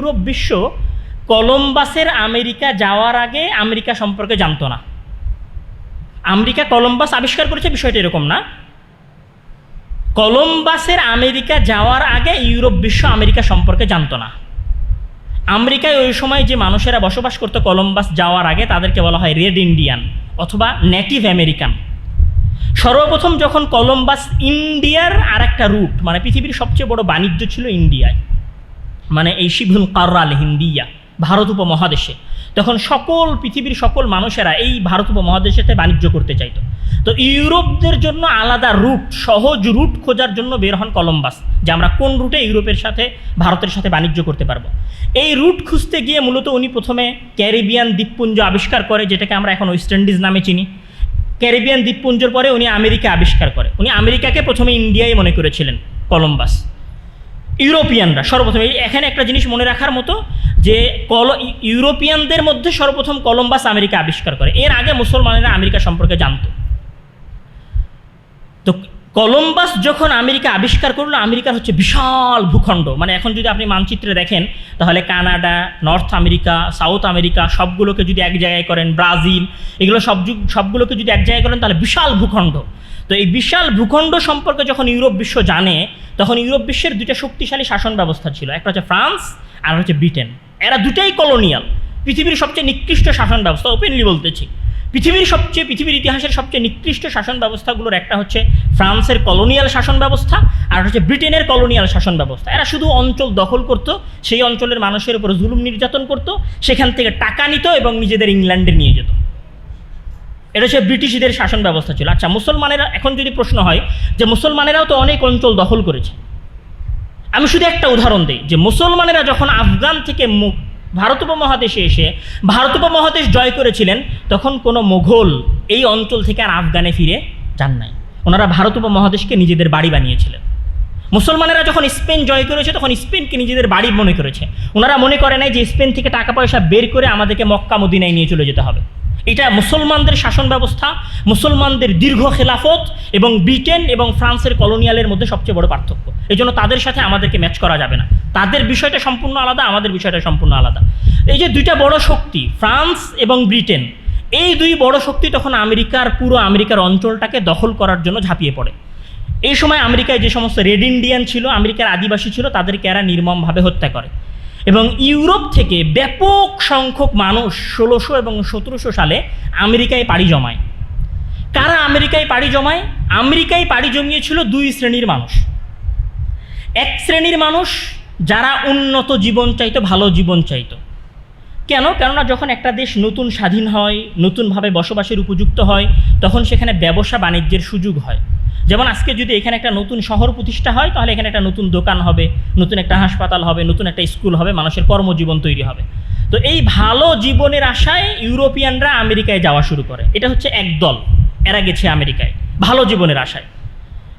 Europe বিশ্ব কলম্বাসের America যাওয়ার আগে আমেরিকা সম্পর্কে জানতো না। আমেরিকা কলম্বাস আবিষ্কার করেছে বিষয়টা এরকম না। কলম্বাসের আমেরিকা যাওয়ার আগে ইউরোপ বিশ্ব আমেরিকা সম্পর্কে জানতো না। আমেরিকায় ওই সময় যে মানুষেরা বসবাস করতো কলম্বাস যাওয়ার আগে তাদেরকে বলা হয় রেড ইন্ডিয়ান অথবা নেটিভ আমেরিকান। সর্বপ্রথম যখন কলম্বাস ইন্ডিয়ার আর একটা রুট মানে পৃথিবীর সবচেয়ে বড় বাণিজ্য ছিল ইন্ডিয়ায়। মানে এই শিবুল কার্রাল হিন্দিয়া, ভারত উপমহাদেশে। তখন সকল পৃথিবীর সকল মানুষেরা এই ভারত উপমহাদেশেতে বাণিজ্য করতে চাইতো। তো ইউরোপদের জন্য আলাদা রুট, সহজ রুট খোঁজার জন্য বের হন কলম্বাস, যে আমরা কোন রুটে ইউরোপের সাথে, ভারতের সাথে বাণিজ্য করতে পারব। এই রুট খুঁজতে গিয়ে মূলত উনি প্রথমে ক্যারিবিয়ান দ্বীপপুঞ্জ আবিষ্কার করে, যেটাকে আমরা এখন ওয়েস্ট ইন্ডিজ নামে চিনি। ক্যারিবিয়ান দ্বীপপুঞ্জের পরে উনি আমেরিকা আবিষ্কার করে। উনি আমেরিকাকে প্রথমে ইন্ডিয়াই মনে করেছিলেন, কলম্বাস। ইউরোপিয়ানরা সর্বপ্রথম। এখানে একটা জিনিস মনে রাখার মতো যে কল ইউরোপিয়ানদের মধ্যে সর্বপ্রথম কলম্বাস আমেরিকা আবিষ্কার করে। এর আগে মুসলমানেরা আমেরিকা সম্পর্কে জানত। তো কলম্বাস যখন আমেরিকা আবিষ্কার করল, আমেরিকার হচ্ছে বিশাল ভূখণ্ড। মানে এখন যদি আপনি মানচিত্রে দেখেন, তাহলে Canada, North America, South America, সবগুলোকে যদি এক জায়গায় করেন, ব্রাজিল, এগুলো সব সবগুলোকে যদি এক জায়গায় করেন, তাহলে বিশাল ভূখণ্ড। তো এই বিশাল ভূখণ্ড সম্পর্কে যখন ইউরোপ বিশ্ব জানে, তখন ইউরোপ বিশ্বের দুইটা শক্তিশালী শাসন ব্যবস্থা ছিল। একটা হচ্ছে ফ্রান্স, আর হচ্ছে ব্রিটেন। এরা দুটাই কলোনিয়াল। পৃথিবীর সবচেয়ে নিকৃষ্ট শাসন ব্যবস্থা ওপেনলি বলতেছি। পৃথিবীর সবচেয়ে, পৃথিবীর ইতিহাসের সবচেয়ে নিকৃষ্ট শাসন ব্যবস্থাগুলোর একটা হচ্ছে ফ্রান্সের কলোনিয়াল শাসন ব্যবস্থা আর হচ্ছে ব্রিটেনের কলোনিয়াল শাসন ব্যবস্থা। এরা শুধু অঞ্চল দখল করত, সেই অঞ্চলের মানুষের উপর জুলুম নির্যাতন করত, সেখান থেকে টাকা নিত এবং নিজেদের ইংল্যান্ডে নিয়ে যেত। এটা হচ্ছে ব্রিটিশদের শাসন ব্যবস্থা ছিল। আচ্ছা মুসলমানেরা, এখন যদি প্রশ্ন হয় যে মুসলমানেরাও তো অনেক অঞ্চল দখল করেছে। আমি শুধু একটা উদাহরণ দিই যে মুসলমানেরা যখন আফগান থেকে ভারত উপমহাদেশে এসে ভারত উপমহাদেশ জয় করেছিলেন, তখন কোনো মোঘল এই অঞ্চল থেকে আর আফগানে ফিরে যান নাই। ওনারা ভারত উপমহাদেশকে নিজেদের বাড়ি বানিয়েছিলেন। মুসলমানেরা যখন স্পেন জয় করেছে, তখন স্পেনকে নিজেদের বাড়ি মনে করেছে। ওনারা মনে করে নাই যে স্পেন থেকে টাকা পয়সা বের করে আমাদেরকে মক্কা মদিনায় নিয়ে চলে যেতে হবে। এটা মুসলমানদের শাসন ব্যবস্থা, মুসলমানদের দীর্ঘ খেলাফত এবং ব্রিটেন এবং ফ্রান্সের কলোনিয়ালের মধ্যে সবচেয়ে বড় পার্থক্য। এই জন্য তাদের সাথে আমাদেরকে ম্যাচ করা যাবে না। তাদের বিষয়টা সম্পূর্ণ আলাদা, আমাদের বিষয়টা সম্পূর্ণ আলাদা। এই যে দুইটা বড় শক্তি, ফ্রান্স এবং ব্রিটেন, এই দুই বড় শক্তি তখন আমেরিকার, পুরো আমেরিকার অঞ্চলটাকে দখল করার জন্য ঝাঁপিয়ে পড়ে। এই সময় আমেরিকায় যে সমস্ত রেড ইন্ডিয়ান ছিল, আমেরিকার আদিবাসী ছিল, তাদেরকে এরা নির্মমভাবে হত্যা করে। এবং ইউরোপ থেকে ব্যাপক সংখ্যক মানুষ ষোলোশো এবং সতেরোশো সালে আমেরিকায় পাড়ি জমায়। কারা আমেরিকায় পাড়ি জমায়? আমেরিকায় পাড়ি জমিয়েছিল দুই শ্রেণির মানুষ। এক শ্রেণির মানুষ যারা উন্নত জীবন চাইতো, ভালো জীবন চাইতো। কেন? কেননা যখন একটা দেশ নতুন স্বাধীন হয়, নতুনভাবে বসবাসের উপযুক্ত হয়, তখন সেখানে ব্যবসা বাণিজ্যের সুযোগ হয়। যেমন আজকে যদি এখানে একটা নতুন শহর প্রতিষ্ঠা হয়, তাহলে এখানে একটা নতুন দোকান হবে, নতুন একটা হাসপাতাল হবে, নতুন একটা স্কুল হবে, মানুষের কর্মজীবন তৈরি হবে। তো এই ভালো জীবনের আশায় ইউরোপিয়ানরা আমেরিকায় যাওয়া শুরু করে। এটা হচ্ছে এক দল, এরা গেছে আমেরিকায়, ভালো জীবনের আশায়।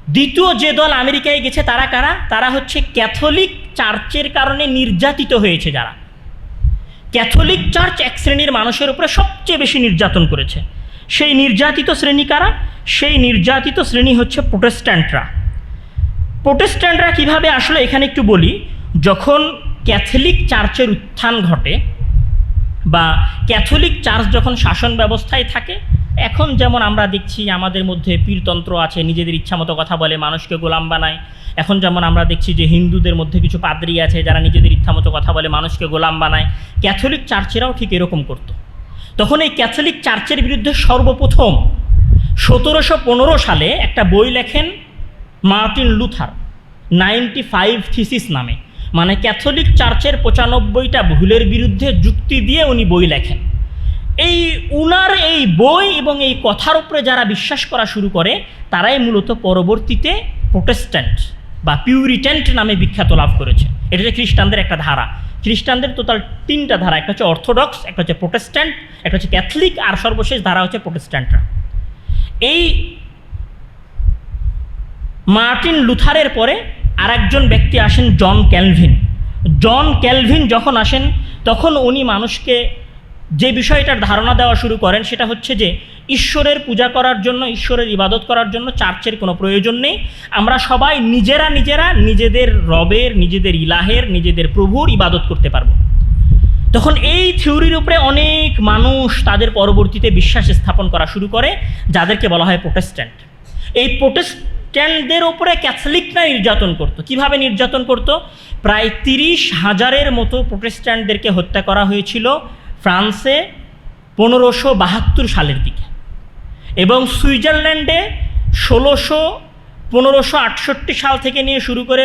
দ্বিতীয় যে দল আমেরিকায় গেছে, তারা কারা? তারা হচ্ছে ক্যাথলিক চার্চের কারণে নির্যাতিত হয়েছে যারা। ক্যাথলিক চার্চ এক শ্রেণির মানুষের উপরে সবচেয়ে বেশি নির্যাতন করেছে। সেই নির্যাতিত শ্রেণি কারা? সেই নির্যাতিত শ্রেণি হচ্ছে প্রোটেস্ট্যান্টরা। প্রোটেস্ট্যান্টরা কীভাবে? আসলে এখানে একটু বলি, যখন ক্যাথলিক চার্চের উত্থান ঘটে বা ক্যাথলিক চার্চ যখন শাসন ব্যবস্থায় থাকে, এখন যেমন আমরা দেখছি আমাদের মধ্যে পীরতন্ত্র আছে, নিজেদের ইচ্ছামতো কথা বলে, মানুষকে গোলাম বানায়। এখন যেমন আমরা দেখছি যে হিন্দুদের মধ্যে কিছু পাদ্রী আছে, যারা নিজেদের ইচ্ছামতো কথা বলে, মানুষকে গোলাম বানায়। ক্যাথলিক চার্চেরাও ঠিক এরকম করত। তখন এই ক্যাথলিক চার্চের বিরুদ্ধে সর্বপ্রথম সতেরোশো পনেরো সালে একটা বই লেখেন Martin Luther, ninety five theses নামে। মানে ক্যাথলিক চার্চের পঁচানব্বইটা ভুলের বিরুদ্ধে যুক্তি দিয়ে উনি বই লেখেন। এই উনার এই বই এবং এই কথার উপরে যারা বিশ্বাস করা শুরু করে, তারাই মূলত পরবর্তীতে প্রোটেস্ট্যান্ট। বা পিউরিটেন্ট নামে বিখ্যাত লাভ করেছে। এটা হচ্ছে খ্রিস্টানদের একটা ধারা। খ্রিস্টানদের টোটাল তিনটা ধারা। একটা হচ্ছে অর্থোডক্স একটা হচ্ছে প্রোটেস্ট্যান্ট একটা হচ্ছে ক্যাথলিক আর সর্বশেষ ধারা হচ্ছে প্রোটেস্ট্যান্টরা এই মার্টিন লুথারের পরে আরেকজন ব্যক্তি আসেন, জন ক্যালভিন। জন ক্যালভিন যখন আসেন, তখন উনি মানুষকে যে বিষয়টার ধারণা দেওয়া শুরু করেন সেটা হচ্ছে যে ঈশ্বরের পূজা করার জন্য, ঈশ্বরের ইবাদত করার জন্য চার্চের কোনো প্রয়োজন নেই। আমরা সবাই নিজেরা নিজেরা নিজেদের রবের, নিজেদের ইলাহের, নিজেদের প্রভুর ইবাদত করতে পারব। তখন এই থিওরির উপরে অনেক মানুষ তাদের পরবর্তীতে বিশ্বাস স্থাপন করা শুরু করে, যাদেরকে বলা হয় প্রোটেস্ট্যান্ট। এই প্রোটেস্ট্যান্টদের ওপরে ক্যাথলিকরা নির্যাতন করত। কীভাবে নির্যাতন করত? প্রায় তিরিশ হাজারের মতো প্রোটেস্ট্যান্টদেরকে হত্যা করা হয়েছিল ফ্রান্সে পনেরোশো বাহাত্তর সালের দিকে এবং সুইজারল্যান্ডে ষোলোশো, পনেরোশো আটষট্টি সাল থেকে নিয়ে শুরু করে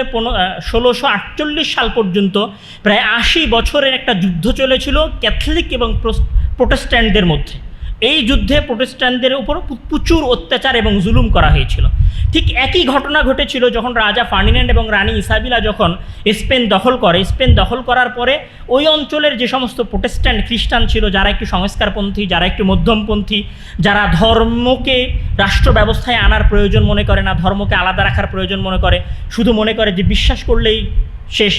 ষোলোশো আটচল্লিশ সাল পর্যন্ত প্রায় আশি বছরের একটা যুদ্ধ চলেছিল ক্যাথলিক এবং প্রোটেস্ট্যান্টদের মধ্যে। এই যুদ্ধে প্রোটেস্ট্যান্টদের উপর প্রচুর অত্যাচার এবং জুলুম করা হয়েছিল। ঠিক একই ঘটনা ঘটেছিল যখন রাজা ফার্ডিন্যান্ড এবং রানী ইসাবিলা যখন স্পেন দখল করে, স্পেন দখল করার পরে ওই অঞ্চলের যে সমস্ত প্রোটেস্ট্যান্ট খ্রিস্টান ছিল, যারা একটু সংস্কারপন্থী, যারা একটু মধ্যমপন্থী, যারা ধর্মকে রাষ্ট্র ব্যবস্থায় আনার প্রয়োজন মনে করে না, ধর্মকে আলাদা রাখার প্রয়োজন মনে করে, শুধু মনে করে যে বিশ্বাস করলেই শেষ।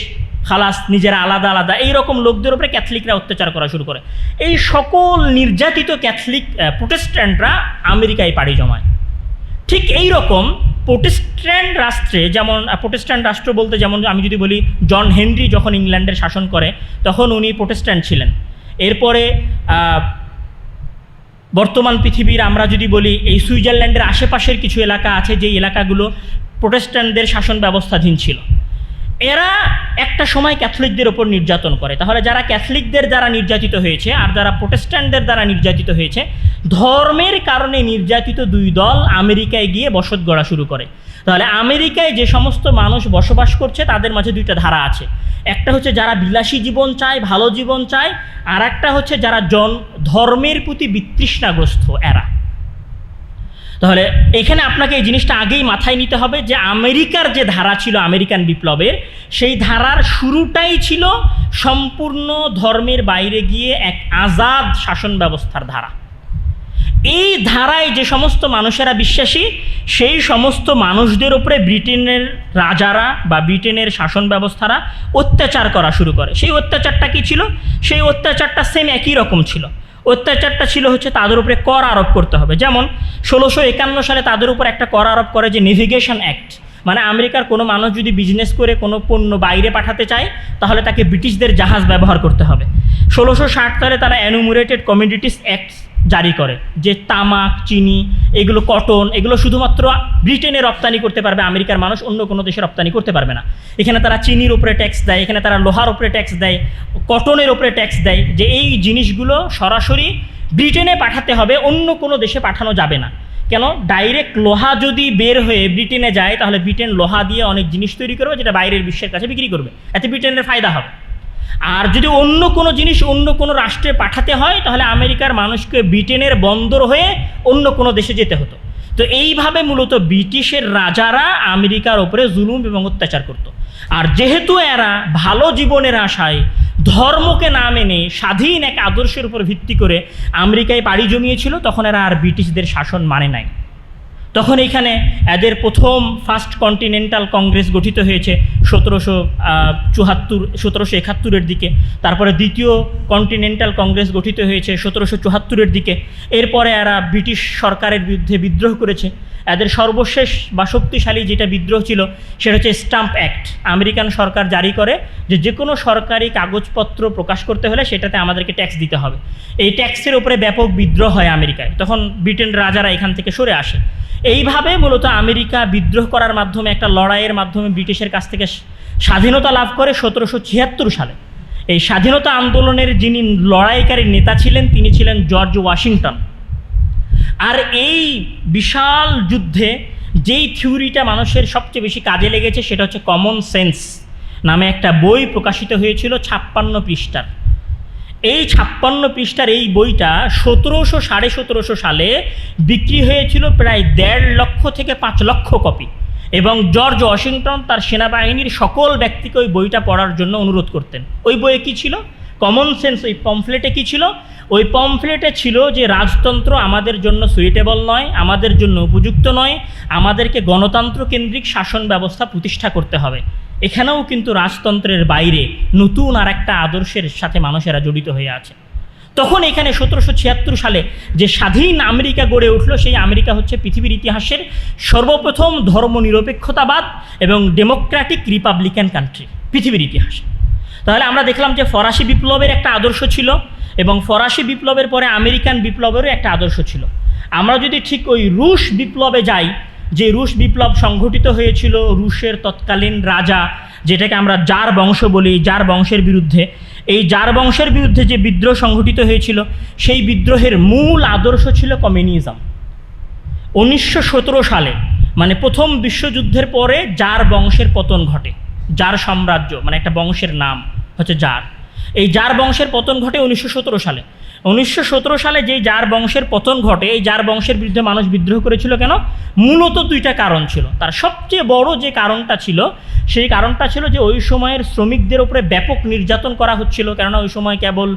খালাস, নিজেরা আলাদা আলাদা। এই রকম লোকদের উপরে ক্যাথলিকরা অত্যাচার করা শুরু করে। এই সকল নির্যাতিত ক্যাথলিক প্রোটেস্ট্যান্টরা আমেরিকায় পাড়ি জমায়। ঠিক এই রকম প্রোটেস্ট্যান্ট রাষ্ট্রে যেমন প্রোটেস্ট্যান্ট রাষ্ট্র বলতে যেমন আমি যদি বলি, জন হেনরি যখন ইংল্যান্ডের শাসন করে, তখন উনি প্রোটেস্ট্যান্ট ছিলেন। এরপরে বর্তমান পৃথিবীর আমরা যদি বলি, এই সুইজারল্যান্ডের আশেপাশের কিছু এলাকা আছে, যেই এলাকাগুলো প্রোটেস্ট্যান্টদের শাসন ব্যবস্থাধীন ছিল। এরা একটা সময় ক্যাথলিকদের ওপর নির্যাতন করে। তাহলে যারা ক্যাথলিকদের দ্বারা নির্যাতিত হয়েছে আর যারা প্রোটেস্ট্যান্টদের দ্বারা নির্যাতিত হয়েছে, ধর্মের কারণে নির্যাতিত দুই দল আমেরিকায় গিয়ে বসত গড়া শুরু করে। তাহলে আমেরিকায় যে সমস্ত মানুষ বসবাস করছে, তাদের মাঝে দুইটা ধারা আছে। একটা হচ্ছে যারা বিলাসী জীবন চায়, ভালো জীবন চায় আর একটা হচ্ছে যারা জন ধর্মের প্রতি বিতৃষ্ণাগ্রস্ত, এরা। তাহলে এখানে আপনাকে এই জিনিসটা আগেই মাথায় নিতে হবে যে আমেরিকার যে ধারা ছিল আমেরিকান বিপ্লবের, সেই ধারার শুরুটাই ছিল সম্পূর্ণ ধর্মের বাইরে গিয়ে এক আজাদ শাসন ব্যবস্থার ধারা। এই ধারায় যে সমস্ত মানুষেরা বিশ্বাসী, সেই সমস্ত মানুষদের উপরে ব্রিটেনের রাজারা বা ব্রিটেনের শাসন ব্যবস্থারা অত্যাচার করা শুরু করে। সেই অত্যাচারটা কি ছিল? সেই অত্যাচারটা সেম একই রকম ছিল। অত্যাচারটা ছিল হচ্ছে তাদের উপরে কর আরোপ করতে হবে। যেমন, ষোলোশো একান্ন সালে তাদের উপর একটা কর আরোপ করে যে নেভিগেশন অ্যাক্ট মানে আমেরিকার কোনো মানুষ যদি বিজনেস করে কোনো পণ্য বাইরে পাঠাতে চায়, তাহলে তাকে ব্রিটিশদের জাহাজ ব্যবহার করতে হবে। ষোলোশো ষাট সালে তারা অ্যানুমুরেটেড কমিউনিটিস অ্যাক্ট জারি করে। যে তামাক, চিনি, এগুলো কটন, এগুলো শুধুমাত্র ব্রিটেনে রপ্তানি করতে পারবে, আমেরিকার মানুষ অন্য কোনো দেশে রপ্তানি করতে পারবে না। এখানে তারা চিনির উপরে ট্যাক্স দেয়, এখানে তারা লোহার উপরে ট্যাক্স দেয়, কটনের উপরে ট্যাক্স দেয়। যে এই জিনিসগুলো সরাসরি ব্রিটেনে পাঠাতে হবে, অন্য কোনো দেশে পাঠানো যাবে না। কেন? ডাইরেক্ট লোহা যদি বের হয়ে ব্রিটেনে যায়, তাহলে ব্রিটেন লোহা দিয়ে অনেক জিনিস তৈরি করবে, যেটা বাইরের বিশ্বের কাছে বিক্রি করবে। এতে ব্রিটেনের ফায়দা হবে। আর যদি অন্য কোনো জিনিস অন্য কোনো রাষ্ট্রে পাঠাতে হয়, তাহলে আমেরিকার মানুষকে ব্রিটেনের বন্দর হয়ে অন্য কোনো দেশে যেতে হতো। তো এইভাবে মূলত ব্রিটিশের রাজারা আমেরিকার ওপরে জুলুম এবং অত্যাচার করত। আর যেহেতু এরা ভালো জীবনের আশায় ধর্মকে না মেনে স্বাধীন এক আদর্শের উপর ভিত্তি করে আমেরিকায় পাড়ি জমিয়েছিল, তখন এরা আর ব্রিটিশদের শাসন মানে নাই। তখন এখানে এদের প্রথম ফার্স্ট কন্টিনেন্টাল কংগ্রেস গঠিত হয়েছে সতেরোশো চুহাত্তর সতেরোশো একাত্তরের দিকে। তারপরে দ্বিতীয় কন্টিনেন্টাল কংগ্রেস গঠিত হয়েছে সতেরোশো চুহাত্তরের দিকে। এরপরে এরা ব্রিটিশ সরকারের বিরুদ্ধে বিদ্রোহ করেছে। এদের সর্বশেষ বা শক্তিশালী যেটা বিদ্রোহ ছিল, সেটা হচ্ছে স্টাম্প অ্যাক্ট। আমেরিকান সরকার জারি করে যে যে কোনো সরকারি কাগজপত্র প্রকাশ করতে হলে সেটাতে আমাদেরকে ট্যাক্স দিতে হবে। এই ট্যাক্সের উপরে ব্যাপক বিদ্রোহ হয় আমেরিকায়। তখন ব্রিটেন রাজারা এখান থেকে সরে আসে। এইভাবে মূলত আমেরিকা বিদ্রোহ করার মাধ্যমে, একটা লড়াইয়ের মাধ্যমে ব্রিটিশের কাছ থেকে স্বাধীনতা লাভ করে সতেরোশো ছিয়াত্তর সালে। এই স্বাধীনতা আন্দোলনের যিনি লড়াইকারী নেতা ছিলেন, তিনি ছিলেন জর্জ ওয়াশিংটন। আর এই বিশাল যুদ্ধে যেই থিওরিটা মানুষের সবচেয়ে বেশি কাজে লেগেছে সেটা হচ্ছে কমন সেন্স নামে একটা বই প্রকাশিত হয়েছিল ছাপ্পান্ন পৃষ্ঠার। এই ছাপ্পান্ন পৃষ্ঠার এই বইটা সতেরোশো সাড়ে সতেরোশো সালে বিক্রি হয়েছিল প্রায় দেড় লক্ষ থেকে পাঁচ লক্ষ কপি এবং জর্জ ওয়াশিংটন তার সেনাবাহিনীর সকল ব্যক্তিকে ওই বইটা পড়ার জন্য অনুরোধ করতেন। ওই বইয়ে কী ছিল? কমন সেন্স ওই পমফ্লেটে কী ছিল? ওই পমফ্লেটে ছিল যে রাজতন্ত্র আমাদের জন্য সুইটেবল নয়, আমাদের জন্য উপযুক্ত নয়, আমাদেরকে গণতন্ত্র কেন্দ্রিক শাসন ব্যবস্থা প্রতিষ্ঠা করতে হবে। এখানেও কিন্তু রাজতন্ত্রের বাইরে নতুন আর একটা আদর্শের সাথে মানুষেরা জড়িত হয়ে আছে। তখন এখানে সতেরোশো ছিয়াত্তর সালে যে স্বাধীন আমেরিকা গড়ে উঠল, সেই আমেরিকা হচ্ছে পৃথিবীর ইতিহাসের সর্বপ্রথম ধর্মনিরপেক্ষতাবাদ এবং ডেমোক্রেটিক রিপাবলিকান কান্ট্রি পৃথিবীর ইতিহাসে। তাহলে আমরা দেখলাম যে ফরাসি বিপ্লবের একটা আদর্শ ছিল এবং ফরাসি বিপ্লবের পরে আমেরিকান বিপ্লবেরও একটা আদর্শ ছিল। আমরা যদি ঠিক ওই রুশ বিপ্লবে যাই, যে রুশ বিপ্লব সংঘটিত হয়েছিল রুশের তৎকালীন রাজা, যেটাকে আমরা জার বংশ বলি, জার বংশের বিরুদ্ধে, এই জার বংশের বিরুদ্ধে যে বিদ্রোহ সংঘটিত হয়েছিল, সেই বিদ্রোহের মূল আদর্শ ছিল কমিউনিজম। উনিশশো সতেরো সালে মানে প্রথম বিশ্বযুদ্ধের পরে জার বংশের পতন ঘটে, জার সাম্রাজ্য মানে একটা বংশের নাম। হচ্ছে জার। এই জার বংশের পতন ঘটে উনিশশো সতেরো সালে। উনিশশো সতেরো সালে যেই জার বংশের পতন ঘটে, এই জার বংশের বিরুদ্ধে মানুষ বিদ্রোহ করেছিল কেন? মূলত দুইটা কারণ ছিল। তার সবচেয়ে বড় যে কারণটা ছিল, সেই কারণটা ছিল যে ওই সময়ের শ্রমিকদের উপরে ব্যাপক নির্যাতন করা হচ্ছিল, কেননা ওই সময় কেবল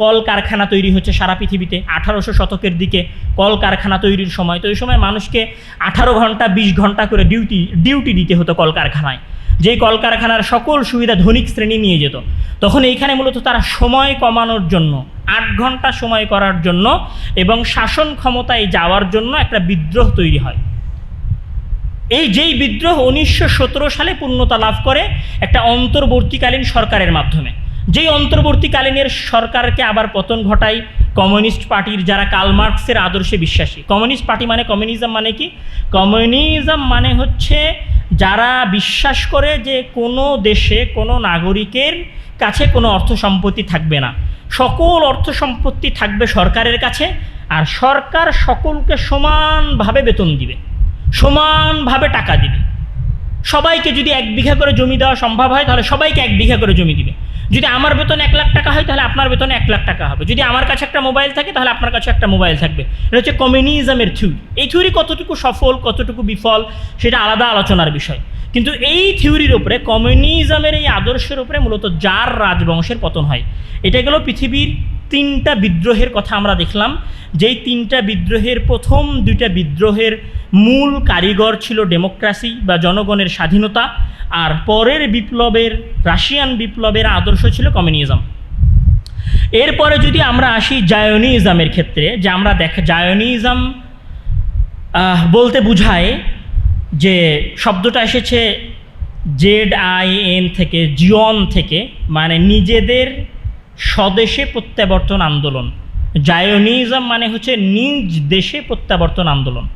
কল কারখানা তৈরি হচ্ছে সারা পৃথিবীতে, আঠারোশো শতকের দিকে কল কারখানা তৈরির সময়। তো ওই সময় মানুষকে আঠারো ঘণ্টা, বিশ ঘণ্টা করে ডিউটি ডিউটি দিতে হতো কল কারখানায় যেই কলকারখানার সকল সুবিধা ধনিক শ্রেণি নিয়ে যেত, তখন এইখানে মূলত তারা সময় কমানোর জন্য, আট ঘণ্টা সময় করার জন্য এবং শাসন ক্ষমতায় যাওয়ার জন্য একটা বিদ্রোহ তৈরি হয়। এই যেই বিদ্রোহ উনিশশো সতেরো সালে পূর্ণতা লাভ করে একটা অন্তর্বর্তীকালীন সরকারের মাধ্যমে। যেই অন্তর্বর্তীকালীনের সরকারকে আবার পতন ঘটায় কমিউনিস্ট পার্টির যারা কালমার্কসের আদর্শে বিশ্বাসী। কমিউনিস্ট পার্টি মানে কমিউনিজম মানে কি? কমিউনিজম মানে হচ্ছে যারা বিশ্বাস করে যে কোনো দেশে কোনো নাগরিকের কাছে কোনো অর্থ সম্পত্তি থাকবে না। সকল অর্থ সম্পত্তি থাকবে সরকারের কাছে আর সরকার সকলকে সমানভাবে বেতন দিবে, সমানভাবে টাকা দিবে। সবাইকে যদি এক বিঘা করে জমি দেওয়া সম্ভব হয়, তাহলে সবাইকে এক বিঘা করে জমি দিবে। যদি আমার বেতন এক লাখ টাকা হয়, তাহলে আপনার বেতন এক লাখ টাকা হবে। যদি আমার কাছে একটা মোবাইল থাকে, তাহলে আপনার কাছে একটা মোবাইল থাকবে। এটা হচ্ছে কমিউনিজমের থিউরি এই থিওরি কতটুকু সফল, কতটুকু বিফল, সেটা আলাদা আলোচনার বিষয়। কিন্তু এই থিওরির উপরে, কমিউনিজমের এই আদর্শের উপরে মূলত যার রাজবংশের পতন হয়, এটা গেল পৃথিবীর তিনটা বিদ্রোহের কথা আমরা দেখলাম। যেই তিনটা বিদ্রোহের প্রথম দুইটা বিদ্রোহের মূল কারিগর ছিল ডেমোক্রাসি বা জনগণের স্বাধীনতা, আর পরের বিপ্লবের, রাশিয়ান বিপ্লবের আদর্শ ছিল কমিউনিজম। এরপরে যদি আমরা আসি জায়নিজমের ক্ষেত্রে, যে আমরা দেখ, জায়নিজম বলতে বুঝায় যে শব্দটা এসেছে জেড আই এন থেকে জিয়ন থেকে মানে নিজেদের স্বদেশে প্রত্যাবর্তন আন্দোলন। জায়নিজম মানে হচ্ছে নিজ দেশে প্রত্যাবর্তন আন্দোলন।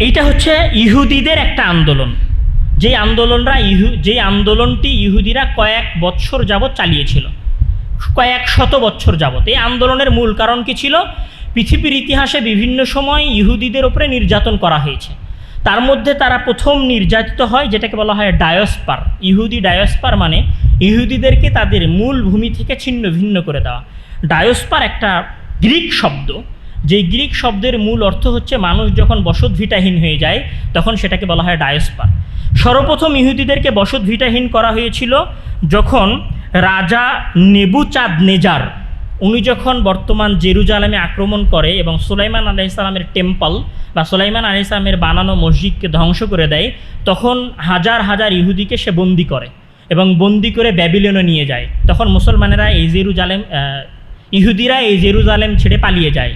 এইটা হচ্ছে ইহুদিদের একটা আন্দোলন। যেই আন্দোলনরা ইহু যেই আন্দোলনটি ইহুদিরা কয়েক বৎসর যাবৎ চালিয়েছিল। কয়েক শত বৎসর যাবৎ। এই আন্দোলনের মূল কারণ কি ছিল? পৃথিবীর ইতিহাসে বিভিন্ন সময় ইহুদিদের ওপরে নির্যাতন করা হয়েছে। তার মধ্যে তারা প্রথম নির্যাতিত হয়, যেটাকে বলা হয় ডায়সপার। ইহুদি ডায়সপার মানে ইহুদিদেরকে তাদের মূল ভূমি থেকে ছিন্ন ভিন্ন করে দেওয়া। ডায়সপার একটা গ্রিক শব্দ। যেই গ্রিক শব্দের মূল অর্থ হচ্ছে মানুষ যখন বসত ভিটাহীন হয়ে যায়, তখন সেটাকে বলা হয় ডায়সপার। সর্বপ্রথম ইহুদিদেরকে বসত ভিটাহীন করা হয়েছিল যখন রাজা নেবুচাঁদ নেজার উনি যখন বর্তমান জেরুজালেমে আক্রমণ করে এবং সুলাইমান আলি ইসলামের টেম্পল বা সুলাইমান আলি ইসলামের বানানো মসজিদকে ধ্বংস করে দেয়, তখন হাজার হাজার ইহুদিকে সে বন্দি করে এবং বন্দি করে ব্যাবিলনে নিয়ে যায়। তখন মুসলমানেরা এই জেরুজালেম ইহুদিরা এই জেরুজালেম ছেড়ে পালিয়ে যায়।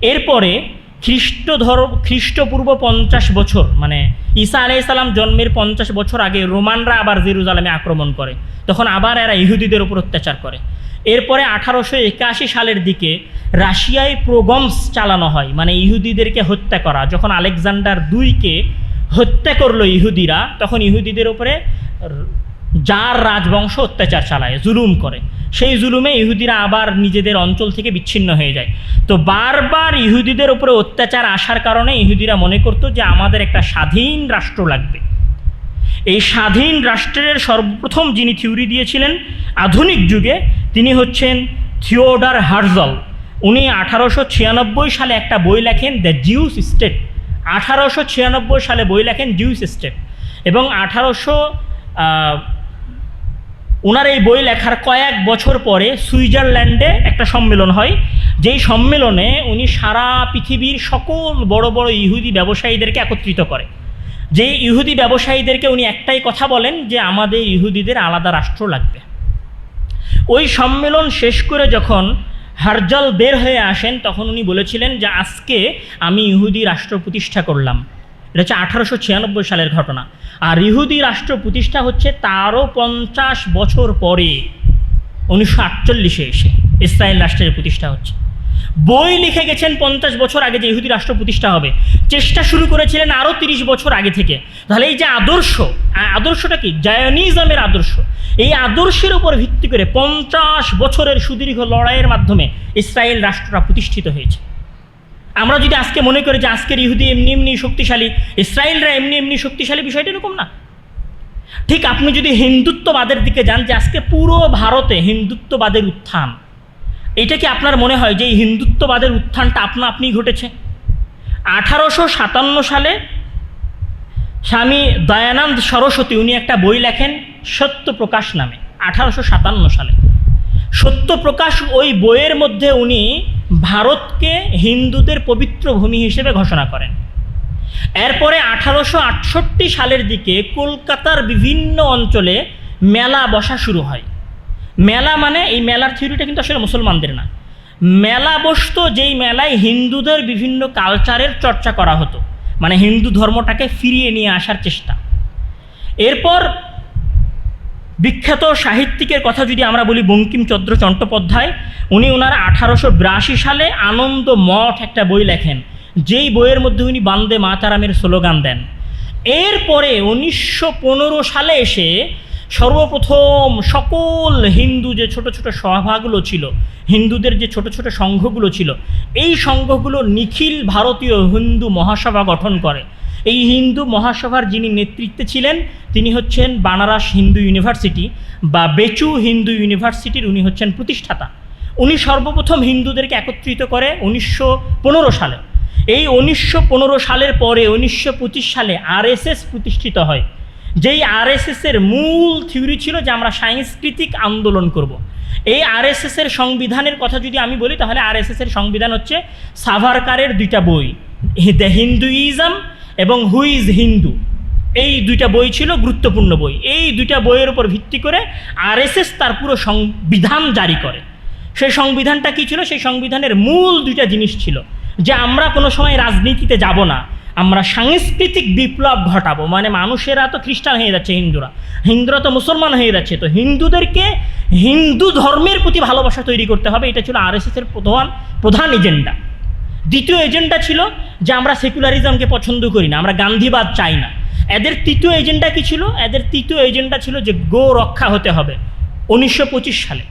এরপরে খ্রিস্ট ধর্ম খ্রিস্টপূর্ব পঞ্চাশ বছর মানে ঈসা আলাইসাল্লাম জন্মের পঞ্চাশ বছর আগে রোমানরা আবার জেরুজালেমে আক্রমণ করে। তখন আবার এরা ইহুদিদের উপর অত্যাচার করে। এরপরে আঠারোশো একাশি সালের দিকে রাশিয়ায় প্রোগমস চালানো হয় মানে ইহুদিদেরকে হত্যা করা। যখন আলেকজান্ডার দুইকে হত্যা করল ইহুদিরা, তখন ইহুদিদের উপরে যার রাজবংশ অত্যাচার চালায়, জুলুম করে। সেই জুলুমে ইহুদিরা আবার নিজেদের অঞ্চল থেকে বিচ্ছিন্ন হয়ে যায়। তো বারবার ইহুদিদের উপরে অত্যাচার আসার কারণে ইহুদিরা মনে করতো যে আমাদের একটা স্বাধীন রাষ্ট্র লাগবে। এই স্বাধীন রাষ্ট্রের সর্বপ্রথম যিনি থিওরি দিয়েছিলেন আধুনিক যুগে, তিনি হচ্ছেন থিওডার হার্জল। উনি আঠারোশো ছিয়ানব্বই সালে একটা বই লেখেন দ্য জিউস স্টেট আঠারোশো ছিয়ানব্বই সালে বই লেখেন জিউস স্টেট এবং আঠারোশো ওনার এই বই লেখার কয়েক বছর পরে সুইজারল্যান্ডে একটা সম্মেলন হয়। যেই সম্মেলনে উনি সারা পৃথিবীর সকল বড় বড় ইহুদি ব্যবসায়ীদেরকে একত্রিত করে। যে ইহুদি ব্যবসায়ীদেরকে উনি একটাই কথা বলেন যে, আমাদের ইহুদিদের আলাদা রাষ্ট্র লাগবে। ওই সম্মেলন শেষ করে যখন হারজল বের হয়ে আসেন, তখন উনি বলেছিলেন যে, আজকে আমি ইহুদি রাষ্ট্র প্রতিষ্ঠা করলাম। এটা হচ্ছে আঠারোশো ছিয়ানব্বই সালের ঘটনা। আর ইহুদি রাষ্ট্র প্রতিষ্ঠা হচ্ছে তারও পঞ্চাশ বছর পরে, উনিশশো আটচল্লিশে এসে ইসরায়েল রাষ্ট্রের প্রতিষ্ঠা হচ্ছে। বই লিখে গেছেন পঞ্চাশ বছর আগে যে ইহুদি রাষ্ট্র প্রতিষ্ঠা হবে। চেষ্টা শুরু করেছিলেন আরও তিরিশ বছর আগে থেকে। তাহলে এই যে আদর্শ আদর্শটা কি? জায়নিজমের আদর্শ। এই আদর্শের উপর ভিত্তি করে পঞ্চাশ বছরের সুদীর্ঘ লড়াইয়ের মাধ্যমে ইসরায়েল রাষ্ট্রটা প্রতিষ্ঠিত হয়েছে। আমরা যদি আজকে মনে করি যে আজকের ইহুদি এমনি এমনি শক্তিশালী, ইসরায়েলরা এমনি এমনি শক্তিশালী, বিষয়টা এরকম না। ঠিক আপনি যদি হিন্দুত্ববাদের দিকে যান যে আজকে পুরো ভারতে হিন্দুত্ববাদের উত্থান, এটা কি আপনার মনে হয় যে এই হিন্দুত্ববাদের উত্থানটা আপনা আপনি ঘটেছে? আঠারোশো সাতান্ন সালে স্বামী দয়ানন্দ সরস্বতী, উনি একটা বই লেখেন সত্য প্রকাশ নামে, আঠারোশো সাতান্ন সালে। সত্য প্রকাশ ওই বইয়ের মধ্যে উনি ভারতকে হিন্দুদের পবিত্র ভূমি হিসেবে ঘোষণা করেন। এরপরে আঠারোশো আটষট্টি সালের দিকে কলকাতার বিভিন্ন অঞ্চলে মেলা বসা শুরু হয়। মেলা মানে এই মেলার থিওরিটা কিন্তু আসলে মুসলমানদের না। মেলা বসতো যেই মেলায় হিন্দুদের বিভিন্ন কালচারের চর্চা করা হতো। মানে হিন্দু ধর্মটাকে ফিরিয়ে নিয়ে আসার চেষ্টা। এরপর বিখ্যাত সাহিত্যিকের কথা যদি আমরা বলি বঙ্কিমচন্দ্র চট্টোপাধ্যায়, উনি ওনার আঠারোশো বিরাশি সালে আনন্দ মঠ একটা বই লেখেন, যেই বইয়ের মধ্যে উনি বান্দে মাতারামের স্লোগান দেন। এরপরে উনিশশো পনেরো সালে এসে সর্বপ্রথম সকল হিন্দু যে ছোট ছোট সভাগুলো ছিল, হিন্দুদের যে ছোট ছোট সংঘগুলো ছিল, এই সংঘগুলো নিখিল ভারতীয় হিন্দু মহাসভা গঠন করে। এই হিন্দু মহাসভার যিনি নেতৃত্বে ছিলেন, তিনি হচ্ছেন বানারস হিন্দু ইউনিভার্সিটি বা বেচু হিন্দু ইউনিভার্সিটির উনি হচ্ছেন প্রতিষ্ঠাতা। উনি সর্বপ্রথম হিন্দুদেরকে একত্রিত করে উনিশশো পনেরো সালে। এই উনিশশো পনেরো সালের পরে উনিশশো পঁচিশ সালে আরএসএস প্রতিষ্ঠিত হয়। যেই আরএসএসের মূল থিওরি ছিল যে আমরা সাংস্কৃতিক আন্দোলন করব। এই আরএসএসের সংবিধানের কথা যদি আমি বলি, তাহলে আরএসএসের সংবিধান হচ্ছে সাভারকারের দুইটা বই দ্য হিন্দুইজম এবং হুইজ হিন্দু এই দুইটা বই ছিল গুরুত্বপূর্ণ বই। এই দুইটা বইয়ের উপর ভিত্তি করে আরএসএস তার পুরো সংবিধান জারি করে। সেই সংবিধানটা কী ছিল? সেই সংবিধানের মূল দুইটা জিনিস ছিল যে আমরা কোনো সময় রাজনীতিতে যাব না। আমরা সাংস্কৃতিক বিপ্লব ঘটাবো। মানে মানুষেরা তো খ্রিস্টান হয়ে যাচ্ছে, হিন্দুরা। হিন্দুরা তো মুসলমান হয়ে যাচ্ছে। তো হিন্দুদেরকে হিন্দু ধর্মের প্রতি ভালোবাসা তৈরি করতে হবে। এটা ছিল আরএসএসের প্রধান প্রধান এজেন্ডা দ্বিতীয় এজেন্ডা ছিল যে আমরা সেকুলারিজমকে পছন্দ করি না, আমরা গান্ধীবাদ চাই না। এদের তৃতীয় এজেন্ডা কি ছিল? এদের তৃতীয় এজেন্ডা ছিল যে গো রক্ষা হতে হবে উনিশশো পঁচিশ সালে।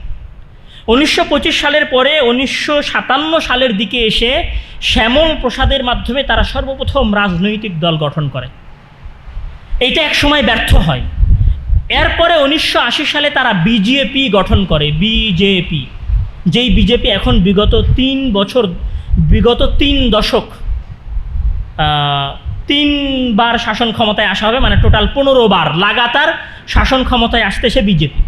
উনিশশো পঁচিশ সালের পরে উনিশশো সাতান্ন সালের দিকে এসে শ্যামল প্রসাদের মাধ্যমে তারা সর্বপ্রথম রাজনৈতিক দল গঠন করে। এটা এক সময় ব্যর্থ হয়। এরপরে উনিশশো আশি সালে তারা বিজেপি গঠন করে, বিজেপি। যেই বিজেপি এখন বিগত তিন বছর বিগত তিন দশক তিনবার শাসন ক্ষমতায় আসা হবে মানে টোটাল পনেরো বার লাগাতার শাসন ক্ষমতায় আসতেছে বিজেপি।